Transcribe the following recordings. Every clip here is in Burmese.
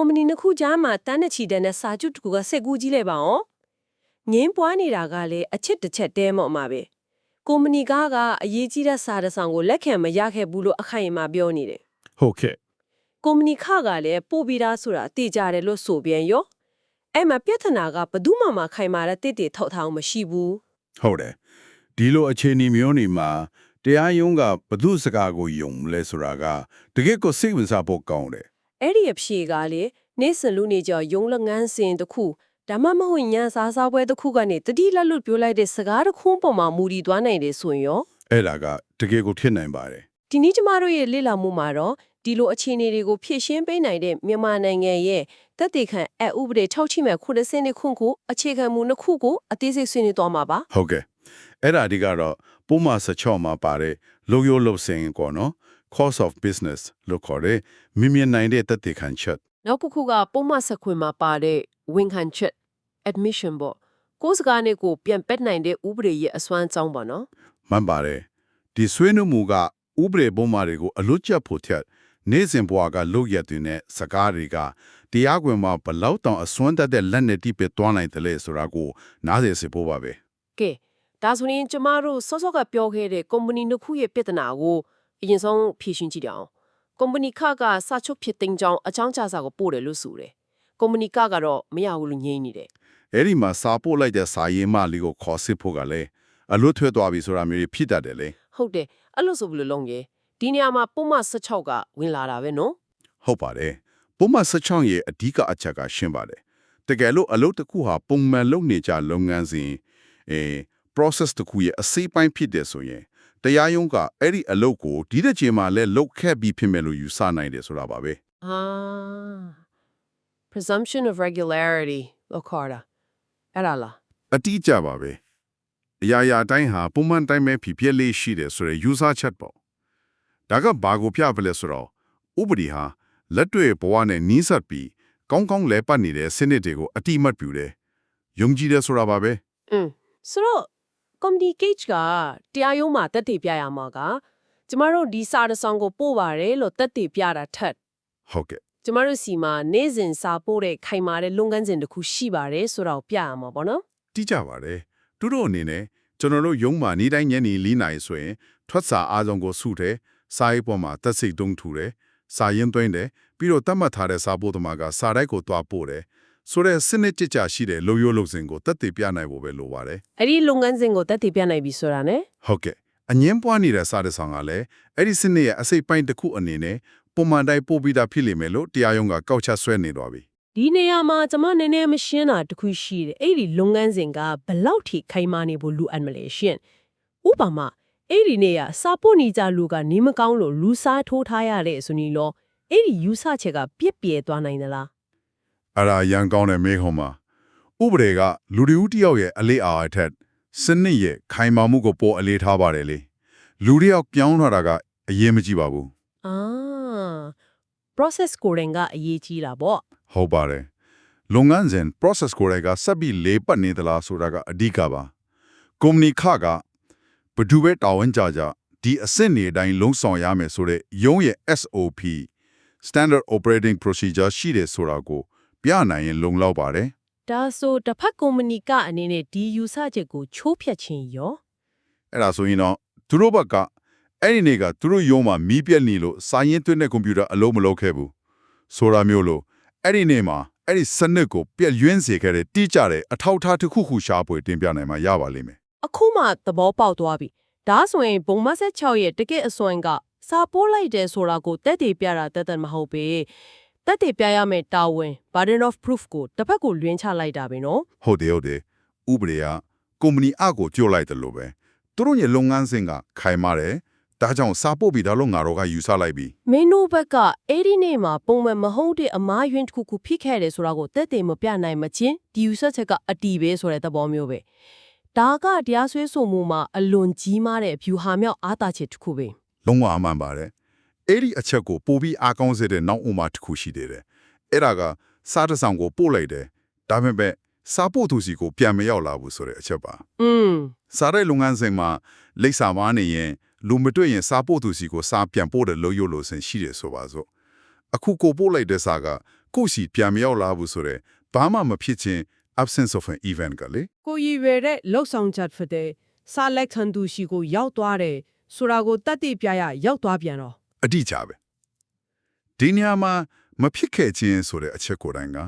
ကုမ္ပဏီနှစ်ခုကြားမှာတန်းနဲ့ချီတဲ့နဲ့စာချုပ်တစ်ခုကစက်ကူးကြီးလိုက်ပါအောင်ငင်းပွားနေတာကလည်းအချစ်တစ်ချက်တဲမော့မှာပဲကုမ္ပဏီကားကအရေးကြီးတဲ့စာတစ်စောင်ကိုလက်ခံမရခဲ့ဘူးလို့အခိုင်အမာပြောနေတယ်ဟုတ်ကဲ့ကုမ္ပဏီခကလည်းပို့ပြီးသားဆိုတာသိကြတယ်လို့ဆိုပြန်ရောအဲ့မှာပြဿနာကဘယ်သူမှမခိုင်မာတဲ့တိတိထောက်ထောင်မရှိဘူးဟုတ်တယ်ဒီလိုအခြေအနေမျိုးနေမှာတရားရုံးကဘသူစကားကိုယုံလဲဆိုတာကတကယ့်ကိုစိတ်ဝင်စားဖို့ကောင်းတယ် အဲ့ဒီအဖြေကလေနေစလူနေကြယုံလငန်းစင်တစ်ခုဒါမှမဟုတ်ညံစားစားပွဲတစ်ခုကနေတတိလက်လွတ်ပြောလိုက်တဲ့စကားတစ်ခုပေါ်မှာမူတည်သွားနိုင်တယ်ဆိုရင်ရောအဲ့ဒါကတကယ်ကိုဖြစ်နိုင်ပါတယ်ဒီနေ့ကျမတို့ရဲ့လေ့လာမှုမှာတော့ဒီလိုအခြေအနေတွေကိုဖြည့်ရှင်းပေးနိုင်တဲ့မြန်မာနိုင်ငံရဲ့တက်တေခံအဥပဒေထောက်ချိမဲ့90နှစ်ခုကိုအခြေခံမှုနှစ်ခုကိုအသေးစိတ်ဆွေးနွေးသွားမှာပါဟုတ်ကဲ့အဲ့ဒါဒီကတော့ပုံမှန်16မှာပါတဲ့လုံရိုးလုံစင်ကောနော် cost of business လို့ခေါ်တဲ့မြင်မြင်နိုင်တဲ့တက်တေခံချက်နောက်တစ်ခုကပုံမှန်ဆက်ခွင်မှာပါတဲ့ဝန်ခံချက် admission ပေါ့ကိုယ်စကားနဲ့ကိုပြန်ပက်နိုင်တဲ့ဥပဒေရဲ့အစွမ်းအကြောင်းပေါ့နော်မှန်ပါတယ်ဒီဆွေးနွေးမှုကဥပဒေပုံမှားတွေကိုအလွတ်ကျက်ဖို့ထက်နေ့စဉ်ဘဝကလုပ်ရတဲ့နဲ့စကားတွေကတရားခွင်မှာဘလောက်တောင်အစွမ်းတက်တဲ့လက်နဲ့တိပသွားနိုင်တယ်လေဆိုတာကိုနားလည်စေဖို့ပါပဲကဲဒါဆိုရင်ကျမတို့စောစောကပြောခဲ့တဲ့ကုမ္ပဏီနှစ်ခုရဲ့ပြဿနာကို အရင်ဆုံးဖြေရှင်းကြည့်ကြအောင်ကုမ္ပဏီခကစာချုပ်ဖြစ်တင်ကြောင်းအကြောင်းကြားစာကိုပို့တယ်လို့ဆိုတယ်ကုမ္ပဏီကကတော့မရဘူးလို့ငြင်းနေတယ်အဲ့ဒီမှာစာပို့လိုက်တဲ့စာရေးမလေးကိုခေါ်စစ်ဖို့ကလည်းအလွတ်ထွက်သွားပြီဆိုတာမျိုးဖြစ်တတ်တယ်လေဟုတ်တယ်အဲ့လို့ဆိုဘယ်လိုလုပ်ရဲဒီနေရာမှာပုံမှန်16ကဝင်လာတာပဲနော်ဟုတ်ပါတယ်ပုံမှန်16ရဲ့အဓိကအချက်ကရှင်းပါတယ်တကယ်လို့အလုပ်တစ်ခုဟာပုံမှန်လုပ်နေကြလုပ်ငန်းစဉ်အဲ process တစ်ခုရဲ့အစိပ်ပိုင်းဖြစ်တယ်ဆိုရင် တရားရုံးကအဲ့ဒီအလုပ်ကိုဒီတစ်ချိန်မှာလဲလုပ်ခဲ့ပြီးဖြစ်မယ်လို့ယူဆနိုင်တယ်ဆိုတာပါပဲအာ presumption of regularity လို့ခေါ်တာအဲ့ဒါလားအတိအကျပါပဲအရာရာတိုင်းဟာပုံမှန်တိုင်းပဲဖြစ်ဖြစ်လေးရှိတယ်ဆိုရယ် user chat ပေါ့ဒါကဘာကိုပြပလဲဆိုတော့ဥပဒေဟာလက်တွေ့ဘဝနဲ့နီးစပ်ပြီးကောင်းကောင်းလဲပတ်နေတဲ့စနစ်တွေကိုအတိအမှတ်ပြုတယ်ယုံကြည်တယ်ဆိုတာပါပဲอืมဆိုတော့ comedy cage ကတရားရုံးမှာတက်တည်ပြရမှာကကျမတို့ဒီစာတစ်စောင်ကိုပို့ပါတယ်လို့တက်တည်ပြတာထက်ဟုတ်ကဲ့ကျမတို့စီမှာနေ့စဉ်စာပို့တဲ့ခိုင်မာတဲ့လုပ်ငန်းစဉ်တစ်ခုရှိပါတယ်ဆိုတော့ပြရမှာပေါ့နော်တိကျပါတယ်သူတို့အနေနဲ့ကျွန်တော်တို့ယုံမှနေ့တိုင်းညနေ၄နာရီဆိုရင်ထွက်စာအားဆုံးကိုစုတယ်စာရေးပေါ်မှာတက်စိတ်တုံးထူတယ်စာရင်သွင်းတယ်ပြီးတော့တတ်မှတ်ထားတဲ့စာပို့သမားကစာတိုက်ကိုတွားပို့တယ် ဆိုတော့စနစ်ကြကြရှိတဲ့လုံရိုးလုံစင်ကိုတက်တည်ပြနိုင်ဖို့ပဲလိုပါတယ်အဲ့ဒီလုပ်ငန်းစဉ်ကိုတက်တည်ပြနိုင်ပြီဆိုတာ ਨੇ ဟုတ်ကဲ့အငင်းပွားနေတဲ့စာတဆောင်ကလည်းအဲ့ဒီစနစ်ရဲ့အစိတ်ပိုင်းတစ်ခုအနေနဲ့ပုံမှန်တိုင်းပို့ပြီးသားဖြစ်လိမ့်မယ်လို့တရားရုံးကကောက်ချက်ဆွဲနေတော့ပြီဒီနေရာမှာကျမနည်းနည်းမရှင်းတာတစ်ခုရှိတယ်အဲ့ဒီလုပ်ငန်းစဉ်ကဘယ်လောက်ထိခိုင်မာနေဖို့လိုအပ်မလဲရှင်ဥပမာအဲ့ဒီနေရာစာပို့နေကြလူကနေမကောင်းလို့လူစားထိုးထားရတဲ့ဆိုရင်တော့အဲ့ဒီယူဆချက်ကပြစ်ပြဲသွားနိုင်သလား အဲ့ဒါရန်ကောင်းတဲ့မေးခွန်းမှာဥပဒေကလူတွေဦးတစ်ယောက်ရဲ့အလေးအားအထက်စနစ်ရဲ့ခိုင်မာမှုကိုပေါ်အလေးထားပါတယ်လေလူတွေယောက်ပြောင်းလာတာကအရေးမကြီးပါဘူးအာ process ကိုရင်ကအရေးကြီးတာပေါ့ဟုတ်ပါတယ်လုပ်ငန်းစဉ် process ကိုယ်တိုင်ကစက်ပြီးလေးပတ်နေသလားဆိုတာကအဓိကပါကုမ္ပဏီခကဘယ်သူပဲတာဝန်ကြကြဒီအဆင့်တွေအတိုင်းလုံးဆောင်ရမယ်ဆိုတဲ့ရုံးရဲ့ SOP Standard Operating Procedure ရှိတယ်ဆိုတာကို ပြနိုင်ရင်လုံလောက်ပါတယ်ဒါဆိုတစ်ဖက်ကုမ္ပဏီကအနေနဲ့ဒီယူဆချက်ကိုချိုးဖျက်ခြင်းရောအဲ့ဒါဆိုရင်တော့သူတို့ဘက်ကအဲ့ဒီနေ့ကသူတို့ရုံးမှာမီးပြက်နေလို့စာရင်းသွင်းတဲ့ကွန်ပျူတာအလုံးမလုံးခဲ့ဘူးဆိုတာမျိုးလို့အဲ့ဒီနေ့မှာအဲ့ဒီစနစ်ကိုပြက်ယွင်းစေခဲ့တဲ့တိကျတဲ့အထောက်အထားတစ်ခုခုရှာဖွေတင်ပြနိုင်မှာရပါလိမ့်မယ်အခုမှသဘောပေါက်သွားပြီဒါဆိုရင်ဘုံမဆက်6ရဲ့တကယ့်အစွမ်းကစာပိုးလိုက်တယ်ဆိုတာကိုတက်တည်ပြတာတက်တက်မဟုတ်ပေ တက်တည်ပြရမယ့်တာဝန် burden of proof ကိုတစ်ဖက်ကိုလွှင်းချလိုက်တာပဲနော်ဟုတ်တယ်ဟုတ်တယ်ဥပဒေကကုမ္ပဏီအကိုကြို့လိုက်တယ်လို့ပဲသူတို့ရဲ့လုပ်ငန်းစဉ်ကခိုင်မာတယ်ဒါကြောင့်စာပို့ပြီးဒါလို့ငါတို့ကယူဆလိုက်ပြီမင်းတို့ဘက်ကအဲ့ဒီနေ့မှာပုံမှန်မဟုတ်တဲ့အမားယွင်းတစ်ခုခုဖြစ်ခဲ့တယ်ဆိုတာကိုတက်တည်မပြနိုင်မချင်းဒီယူဆချက်ကအတီးပဲဆိုတဲ့သဘောမျိုးပဲဒါကတရားစွဲဆိုမှုမှာအလွန်ကြီးမားတဲ့ view ဟာမြောက်အားသာချက်တစ်ခုပဲလုံးဝအမှန်ပါတယ် အဲ့ဒီအချက်ကိုပို့ပြီးအားကောင်းစေတဲ့နောက်ဥမာတစ်ခုရှိသေးတယ်အဲ့ဒါကစားတစ်ဆောင်ကိုပို့လိုက်တယ်ဒါပေမဲ့စားပို့သူစီကိုပြန်မရောက်လာဘူးဆိုတဲ့အချက်ပါอืมစားတဲ့လုပ်ငန်းစဉ်မှာလိပ်စာမားနေရင်လူမတွေ့ရင်စားပို့သူစီကိုစားပြန်ပို့တဲ့လို့ရုပ်လို့ဆင်ရှိတယ်ဆိုပါစို့အခုကိုပို့လိုက်တဲ့စားကကိုယ့်စီပြန်မရောက်လာဘူးဆိုတော့ဘာမှမဖြစ်ချင်း absence of an event ကလေကိုရည်ရတဲ့လောက်ဆောင်ချက်ဖြစ်တဲ့စာလက်ခံသူရှိကိုရောက်သွားတယ်ဆိုတာကိုတတ်သိပြရရောက်သွားပြန်တော့ အတိအကျပဲဒီနေရာမှာမဖြစ်ခဲ့ခြင်းဆိုတဲ့အချက်ကိုယ်တိုင်က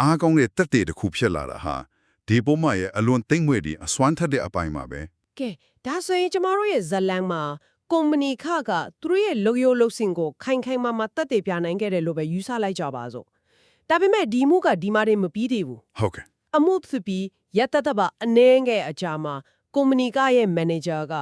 အားကောင်းတဲ့တက်တဲ့တစ်ခုဖြစ်လာတာဟာဒီပုံမှရဲ့အလွန်သိမ့်မွေ့တဲ့အစွမ်းထက်တဲ့အပိုင်းမှာပဲကဲဒါဆိုရင်ကျမတို့ရဲ့ဇတ်လန်းမှာကုမ္ပဏီခကသူတို့ရဲ့လုံယုံလုံစင်ကိုခိုင်ခိုင်မာမာတက်တဲ့ပြနိုင်ခဲ့တယ်လို့ပဲယူဆလိုက်ကြပါစို့ဒါပေမဲ့ဒီမှုကဒီမှာတည်းမပြီးသေးဘူးဟုတ်ကဲ့အမှုဖြစ်ပြီးရက်တတပါအနှင်းငယ်အကြာမှာကုမ္ပဏီကရဲ့မန်နေဂျာက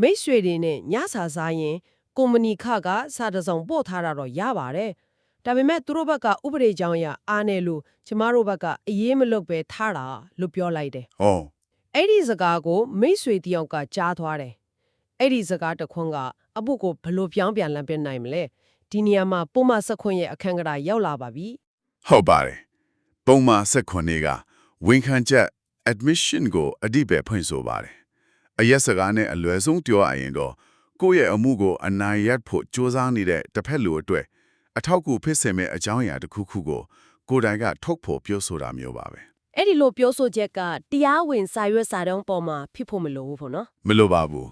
မိတ်ဆွေတွေနဲ့ညစာစားရင် ကုမ္ပဏီခကစာတစ်စုံပို့ထားတာတော့ရပါတယ်။ဒါပေမဲ့သူတို့ဘက်ကဥပဒေကြောင်းအရအားနေလို့ကျမတို့ဘက်ကအရေးမလွတ်ပဲထားတာလို့ပြောလိုက်တယ်ဟော။အဲ့ဒီစကားကိုမိတ်ဆွေတယောက်ကကြားသွားတယ်။အဲ့ဒီစကားတစ်ခွန်းကအပုကိုဘလို့ပြောင်းပြန်လမ်းပြနိုင်မလဲ။ဒီနေရာမှာပုံမဆက်ခွင့်ရဲ့အခန်းကဏ္ဍရောက်လာပါပြီ။ဟုတ်ပါတယ်ပုံမှန်ဆက်ခွန်နေကဝန်ခံချက် admission ကိုအတိပဲဖွင့်ဆိုပါတယ်အရက်စကားနဲ့အလွယ်ဆုံးပြောရရင်တော့ ကိုယ့်ရဲ့အမှုကိုအနိုင်ရဖို့စ조사နေတဲ့တစ်ဖက်လူအတွက်အထောက်အကူဖြစ်စေမယ့်အကြောင်းအရာတစ်ခုခုကိုကိုယ်တိုင်ကထုတ်ဖို့ပြောဆိုတာမျိုးပါပဲအဲ့ဒီလိုပြောဆိုချက်ကတရားဝင်စာရွက်စာတမ်းပေါ်မှာဖြစ်ဖို့မလိုဘူးပေါ့နော်မလိုပါဘူး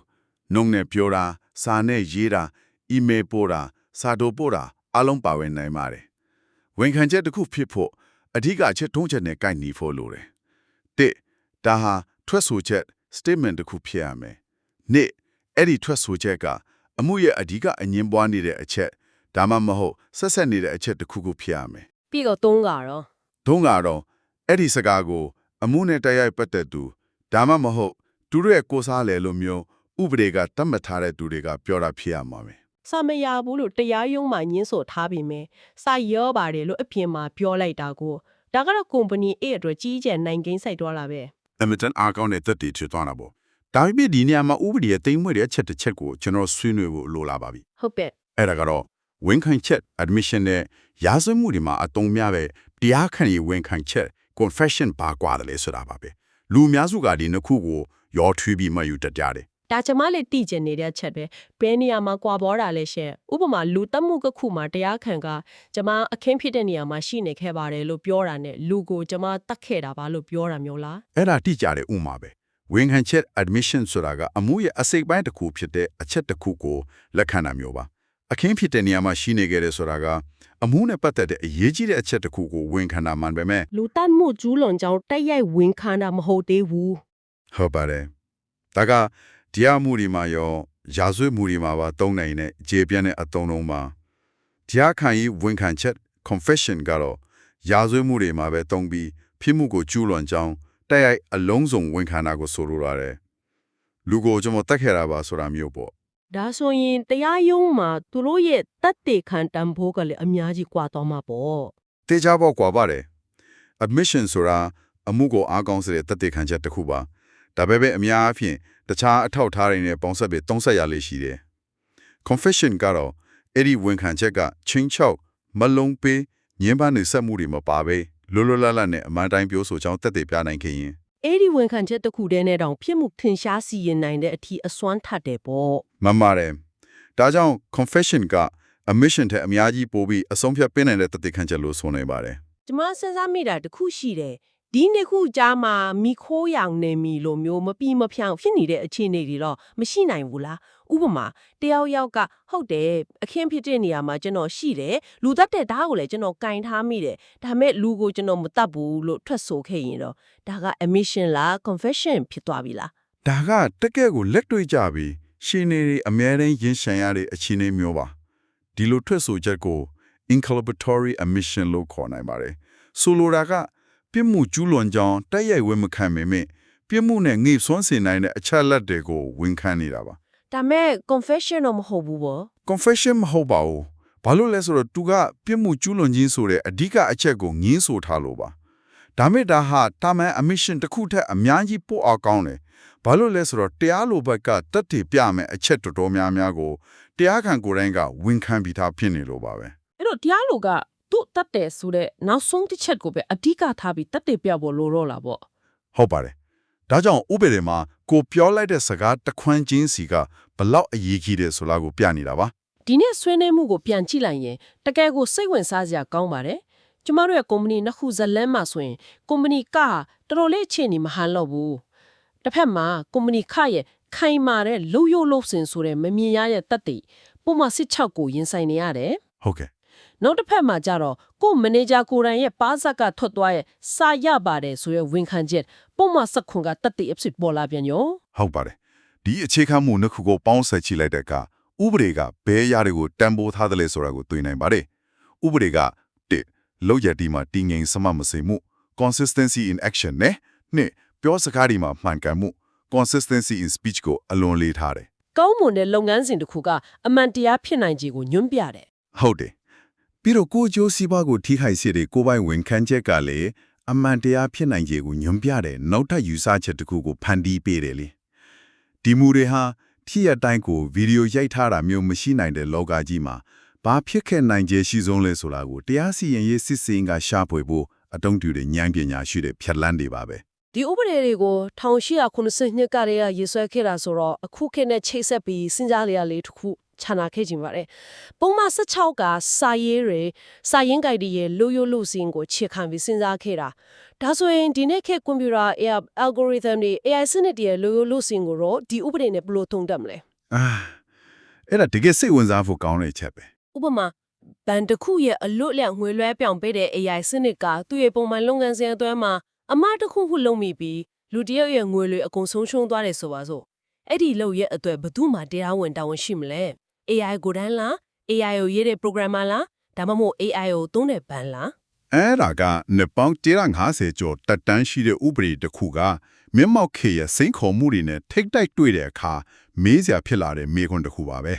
နှုံနဲ့ပြောတာစာနဲ့ရေးတာအီးမေးလ်ပို့တာစာတိုပို့တာအလုံးပါဝင်နိုင်ပါတယ်ဝန်ခံချက်တစ်ခုဖြစ်ဖို့အဓိကအချက်ထုံးချက်နဲ့ကိုက်ညီဖို့လိုတယ်တစ်ဒါဟာထွက်ဆိုချက် statement တစ်ခုဖြစ်ရမယ်နှစ် အဲ့ဒီထွက်ဆိုချက်ကအမှုရဲ့အဓိကအငင်းပွားနေတဲ့အချက်ဒါမှမဟုတ်ဆက်ဆက်နေတဲ့အချက်တစ်ခုခုဖြစ်ရမယ်ပြီးတော့သုံးကတော့ဒုံကတော့အဲ့ဒီစကားကိုအမှုနဲ့တိုက်ရိုက်ပတ်သက်သူဒါမှမဟုတ်သူတို့ရဲ့ကိုယ်စားလေလို့မျိုးဥပဒေကတတ်မှတ်ထားတဲ့သူတွေကပြောတာဖြစ်ရမှာပဲစာမရဘူးလို့တရားရုံးမှာညင်းဆိုထားပြီးမယ်စာရောပါတယ်လို့အပြင်မှာပြောလိုက်တာကိုဒါကတော့ကုမ္ပဏီအဲ့အတွက်ကြီးကျယ်နိုင်ကိန်းဆိုင်သွားတာပဲအမတန်အားကောင်းတဲ့သက်တည်ချွတ်သွားတာပေါ့ ဒါပေမဲ့ဒီနေရာမှာဥပဒေရဲ့တိမ်မွေ့တဲ့အချက်တစ်ချက်ကိုကျွန်တော်ဆွေးနွေးဖို့လိုလာပါပြီဟုတ်ပဲအဲ့ဒါကတော့ဝန်ခံချက် admission နဲ့ရာဇဝတ်မှုတွေမှာအတုံးများပဲတရားခံရေးဝန်ခံချက် confession ပါကွာတယ်လေဆိုတာပါပဲလူအများစုကဒီနှစ်ခုကိုရောထွေးပြီးမှယူတတ်ကြတယ်ဒါကျမလေးတည်ကျင်နေတဲ့ချက်ပဲဘယ်နေရာမှာကွာပေါ်တာလဲရှင့်ဥပမာလူတက်မှုကခုမှာတရားခံကကျမအခင်းဖြစ်တဲ့နေရာမှာရှိနေခဲ့ပါတယ်လို့ပြောတာနဲ့လူကိုကျမတတ်ခဲ့တာပါလို့ပြောတာမျိုးလားအဲ့ဒါတိကျတဲ့ဥမာပဲ ဝန်ခံချက် admission ဆိုတာကအမှုရဲ့အစိတ်ပိုင်းတစ်ခုဖြစ်တဲ့အချက်တစ်ခုကိုလက်ခံတာမျိုးပါအခင်းဖြစ်တဲ့နေရာမှာရှိနေခဲ့တယ်ဆိုတာကအမှုနဲ့ပတ်သက်တဲ့အရေးကြီးတဲ့အချက်တစ်ခုကိုဝန်ခံတာမှန်ပဲမဲ့လူတက်မှုကျူးလွန်ကြောင်းတိုက်ရိုက်ဝင်ခံတာမဟုတ်သေးဘူးဟုတ်ပါတယ်ဒါကတရားမှုတွေမှာရောရာဇဝတ်မှုတွေမှာပါသုံးနိုင်တဲ့ခြေပြန့်တဲ့အသုံးလုံးပါတရားခံရေးဝန်ခံချက် confession ကတော့ရာဇဝတ်မှုတွေမှာပဲသုံးပြီးဖြစ်မှုကိုကျူးလွန်ကြောင်း တိုက်ရိုက်အလုံးစုံဝန်ခံတာကိုဆိုလိုရတယ်လူကိုကျွန်တော်တတ်ခဲ့တာပါဆိုတာမျိုးပေါ့ဒါဆိုရင်တရားရုံးမှာသူတို့ရဲ့တက်တေခံတန်ဖိုးကလည်းအများကြီးကွာတော့မှာပေါ့တေချာပေါ့ကွာပါတယ် admission ဆိုတာအမှုကိုအားကောင်းစေတဲ့တသက်ခံချက်တစ်ခုပါဒါပဲပဲအများအပြားတခြားအထောက်အထားတွေနဲ့ပေါင်းစပ်ပြီးသုံးဆက်ရလေးရှိတယ် confession ကတော့အဲ့ဒီဝန်ခံချက်ကချင်းချောက်မလုံးပေးညင်းပန်းနေဆက်မှုတွေမပါပဲ လွတ်လွတ်လပ်လပ်နဲ့အမှန်တိုင်းပြောဆိုကြောင်းတက်တဲ့ပြနိုင်ခင်ရင်အဲ့ဒီဝန်ခံချက်တစ်ခုတည်းနဲ့တောင်ဖြစ်မှုထင်ရှားစီရင်နိုင်တဲ့အထိအစွမ်းထတ်တယ်ပေါ့မမတယ်ဒါကြောင့် confession က admission ထက်အများကြီးပိုပြီးအဆုံးဖြတ်ပေးနိုင်တဲ့တက်တဲ့ခံချက်လို့ဆိုနေပါတယ်ကျမစဉ်းစားမိတာတစ်ခုရှိတယ်ဒီနှစ်ခုကြားမှာမိခိုးရောင်နေမီလိုမျိုးမပြီးမဖြောင်ဖြစ်နေတဲ့အခြေအနေတွေတော့မရှိနိုင်ဘူးလား ဥပမာတယောက်ယောက်ကဟုတ်တယ်အခင်းဖြစ်တဲ့နေရာမှာကျွန်တော်ရှိတယ်လူတတ်တဲ့ဓာတ်ကိုလည်းကျွန်တော်ကင်ထားမိတယ်ဒါပေမဲ့လူကိုကျွန်တော်မတတ်ဘူးလို့ထွက်ဆိုခဲ့ရင်တော့ဒါက admission လား confession ဖြစ်သွားပြီလားဒါကတကယ့်ကိုလက်တွေ့ကြပြီးရှင်နေတွေအများတန်းရင်ဆိုင်ရတဲ့အခြေအနေမျိုးပါဒီလိုထွက်ဆိုချက်ကို inculpatory admission လို့ခေါ်နိုင်ပါတယ်ဆိုလိုတာကပြစ်မှုကျူးလွန်ကြောင်းတိုက်ရိုက်ဝင်မခံပေမဲ့ပြစ်မှုနဲ့ငိစွန်းစေနိုင်တဲ့အချက်လက်တွေကိုဝန်ခံနေတာပါ ဒါမဲ့ confession တော့မဟုတ်ဘူးပေါ့ confession မဟုတ်ပါဘူးဘာလို့လဲဆိုတော့သူကပြစ်မှုကျူးလွန်ခြင်းဆိုတဲ့အဓိကအချက်ကိုငင်းဆိုထားလို့ပါဒါမဲ့ဒါဟာတာမန် admission တစ်ခုထက်အများကြီးပိုအောင်ကောင်းတယ်ဘာလို့လဲဆိုတော့တရားလိုဘက်ကတက်တည်ပြမယ်အချက်တော်တော်များများကိုတရားခံကိုယ်တိုင်ကဝန်ခံပြီးသားဖြစ်နေလို့ပါပဲအဲ့တော့တရားလိုကသူ့တတ်တယ်ဆိုတဲ့နောက်ဆုံးတစ်ချက်ကိုပဲအဓိကထားပြီးတတ်တယ်ပြဖို့လိုတော့လာပေါ့ဟုတ်ပါတယ်ဒါကြောင့်ဥပဒေမှာကိုပြောလိုက်တဲ့စကားတစ်ခွန်းချင်းစီက ဘလောက်အရေးကြီးတယ်ဆိုတာကိုပြနေတာပါဒီနေ့ဆွေးနွေးမှုကိုပြန်ကြည့်လိုက်ရင်တကယ်ကိုစိတ်ဝင်စားစရာကောင်းပါတယ်ကျမတို့ရဲ့ကုမ္ပဏီနှစ်ခုဇလန်းမှာဆိုရင်ကုမ္ပဏီကတော်တော်လေးအခြေအနေမဟန်တော့ဘူးတစ်ဖက်မှာကုမ္ပဏီခရဲ့ခိုင်မာတဲ့လုံယုံလို့စင်ဆိုတဲ့မမြင်ရတဲ့တက်တိပုံမှန်စစ်6ကိုရင်ဆိုင်နေရတယ်ဟုတ်ကဲ့နောက်တစ်ဖက်မှာကျတော့ကို့မန်နေဂျာကိုယ်တိုင်ရဲ့ပါးစပ်ကထွက်သွားရဲ့စာရပါတယ်ဆိုရဲ့ဝန်ခံချက်ပုံမှန်စက်ခွန်ကတက်တိအဖြစ်ပေါ်လာပြန်ရောဟုတ်ပါတယ် ဒီအခြေခံမှုနှစ်ခုကိုပေါင်းဆက်ချိလိုက်တဲ့အခါဥပဒေကဘဲရတွေကိုတန်ဖိုးထားတယ်လဲဆိုတာကိုသိနိုင်ပါတယ်ဥပဒေကတစ်လောက်ရတီမှာတည်ငြိမ်စမမစေမှု consistency in action နဲ့နှစ်ပြောစကားဒီမှာမှန်ကန်မှု consistency in speech ကိုအလွန်လေးထားတယ်ကောင်းမွန်တဲ့လုပ်ငန်းစဉ်တစ်ခုကအမှန်တရားဖြစ်နိုင်ခြေကိုညွှန်းပြတယ်ဟုတ်တယ်ပြီးတော့ကိုယ်ကျိုးစီးပွားကိုထိခိုက်စေတဲ့ကိုယ်ပိုင်ဝန်ခံချက်ကလည်းအမှန်တရားဖြစ်နိုင်ခြေကိုညွှန်ပြတဲ့နောက်ထပ်ယူဆချက်တစ်ခုကိုဖန်တီးပေးတယ်လေ ဒီမူတွေဟာဖြစ်ရတိုင်းကိုဗီဒီယိုရိုက်ထားတာမျိုးမရှိနိုင်တဲ့လောကကြီးမှာဘာဖြစ်ခဲ့နိုင်ခြေရှိဆုံးလဲဆိုတာကိုတရားစီရင်ရေးစစ်စင်ကရှာဖွေဖို့အတုံးတူတဲ့ဉာဏ်ပညာရှိတဲ့ဖြတ်လန်းတွေပါပဲဒီဥပဒေတွေကို1890နှစ်ကတည်းကရေးဆွဲခဲ့တာဆိုတော့အခုခေတ်နဲ့ချိတ်ဆက်ပြီးစဉ်းစားလျက်လေးတစ်ခု ခြာနာခဲ့ခြင်းပါတယ်ပုံမှန်16ကစာရေးတွေစာရင်းကြိုက်တွေရဲ့လူယိုလူစင်ကိုခြေခံပြီးစဉ်းစားခဲ့တာဒါဆိုရင်ဒီနေ့ခေတ်ကွန်ပျူတာ AI algorithm တွေ AI စနစ်တွေရဲ့လူယိုလူစင်ကိုတော့ဒီဥပဒေနဲ့ဘယ်လိုထုံတက်မလဲအာအဲ့ဒါတကယ်စိတ်ဝင်စားဖို့ကောင်းတဲ့ချက်ပဲဥပမာဘန်တစ်ခုရဲ့အလွတ်လျောက်ငွေလွှဲပြောင်းပေးတဲ့ AI စနစ်ကသူ့ရဲ့ပုံမှန်လုပ်ငန်းစဉ်အတွင်းမှာအမှားတစ်ခုခုလုပ်မိပြီးလူတစ်ယောက်ရဲ့ငွေလွှဲအကုန်ဆုံးရှုံးသွားတယ်ဆိုပါစို့အဲ့ဒီလုပ်ရဲ့အတွက်ဘယ်သူမှတရားဝင်တာဝန်ရှိမလဲ AI ကိုယ်တန်းလား AI ကိုရေးတဲ့ programmer လားဒါမှမဟုတ် AI ကိုသုံးတဲ့ဘဏ်လားအဲ့ဒါကနှစ်ပေါင်း150ကျော်တက်တန်းရှိတဲ့ဥပဒေတစ်ခုကမျက်မှောက်ခေရဲ့စိန်ခေါ်မှုတွေနဲ့ထိတ်တိုက်တွေ့တဲ့အခါမေးစရာဖြစ်လာတဲ့မေးခွန်းတစ်ခုပါပဲ